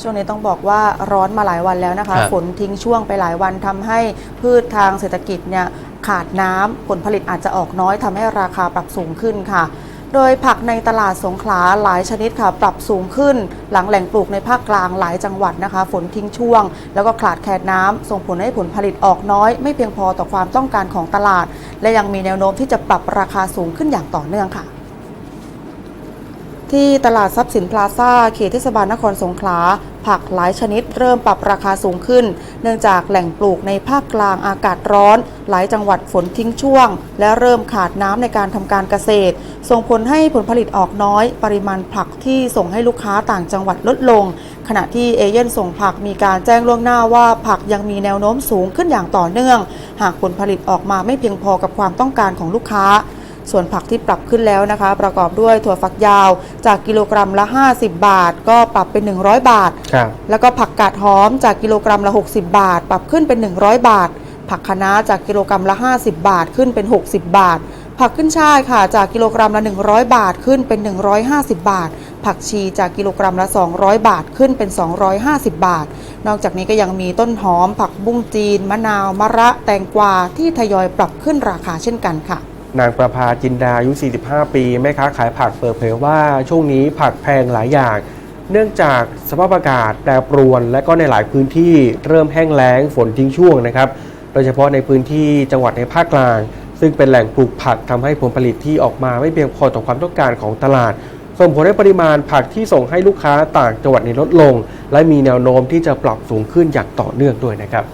ช่วงนี้ต้องบอกว่าร้อนมาหลายวันแล้วนะคะครับฝนทิ้งช่วงไปหลายวันทำให้พืชทางเศรษฐกิจเนี่ยขาดน้ำผลผลิตอาจจะออกน้อยทำให้ราคาปรับสูงขึ้นค่ะ โดยผักในตลาดสงขลาหลายชนิดค่ะ ปรับสูงขึ้น หลังแหล่งปลูกในภาคกลางหลายจังหวัดนะคะ ฝนทิ้งช่วง แล้วก็ขาดแคลนน้ำส่งผลให้ผลผลิตออกน้อย ไม่เพียงพอต่อความต้องการของตลาด และยังมีแนวโน้มที่จะปรับราคาสูงขึ้นอย่างต่อเนื่องค่ะ ที่ตลาดทรัพย์สินพลาซ่าเขตเทศบาลนครสงขลา ผักหลายชนิดเริ่มปรับราคาสูงขึ้น เนื่องจากแหล่งปลูกในภาคกลางอากาศร้อน หลายจังหวัดฝนทิ้งช่วง และเริ่มขาดน้ำในการทำการเกษตร ส่งผลให้ผลผลิตออกน้อย ปริมาณผักที่ส่งให้ลูกค้าต่างจังหวัดลดลง ขณะที่เอเย่นส่งผักมีการแจ้งล่วงหน้าว่าผักยังมีแนวโน้มสูงขึ้นอย่างต่อเนื่อง หากผลผลิตออกมาไม่เพียงพอกับความต้องการของลูกค้า ส่วนผักที่ปรับขึ้นแล้วนะคะ ประกอบด้วยถั่วฝักยาว จากกิโลกรัมละ 50 บาท ก็ปรับเป็น 100 บาทครับแล้วก็ผักกาดหอมจากกิโลกรัมละ 60 บาท ปรับขึ้นเป็น 100 บาท ผักคะน้าจากกิโลกรัมละ 50 บาทขึ้นเป็น 60 บาท ผักขึ้นช่ายค่ะ จากกิโลกรัมละ 100 บาทขึ้นเป็น 150 บาทผักชีจากกิโลกรัมละ 200 บาทขึ้นเป็น 250 บาท นอกจากนี้ก็ยังมีต้นหอม ผักบุ้งจีน มะนาว มะระ แตงกวาที่ทยอยปรับขึ้นราคาเช่นกันค่ะ นางประภาจินดาอายุ 45 ปีแม่ค้าขายผักเปิดเผยว่าช่วงนี้ผักแพงหลายอย่าง เนื่องจากสภาพอากาศแปรปรวน และก็ในหลายพื้นที่เริ่มแห้งแล้งฝนทิ้งช่วงนะครับ โดยเฉพาะในพื้นที่จังหวัดในภาคกลาง ซึ่งเป็นแหล่งปลูกผักทำให้ผลผลิตที่ออกมาไม่เพียงพอต่อความต้องการของตลาดส่งผลให้ปริมาณผักที่ส่งให้ลูกค้าต่างจังหวัดในลดลง และมีแนวโน้มที่จะปรับสูงขึ้นอย่างต่อเนื่องด้วยนะครับ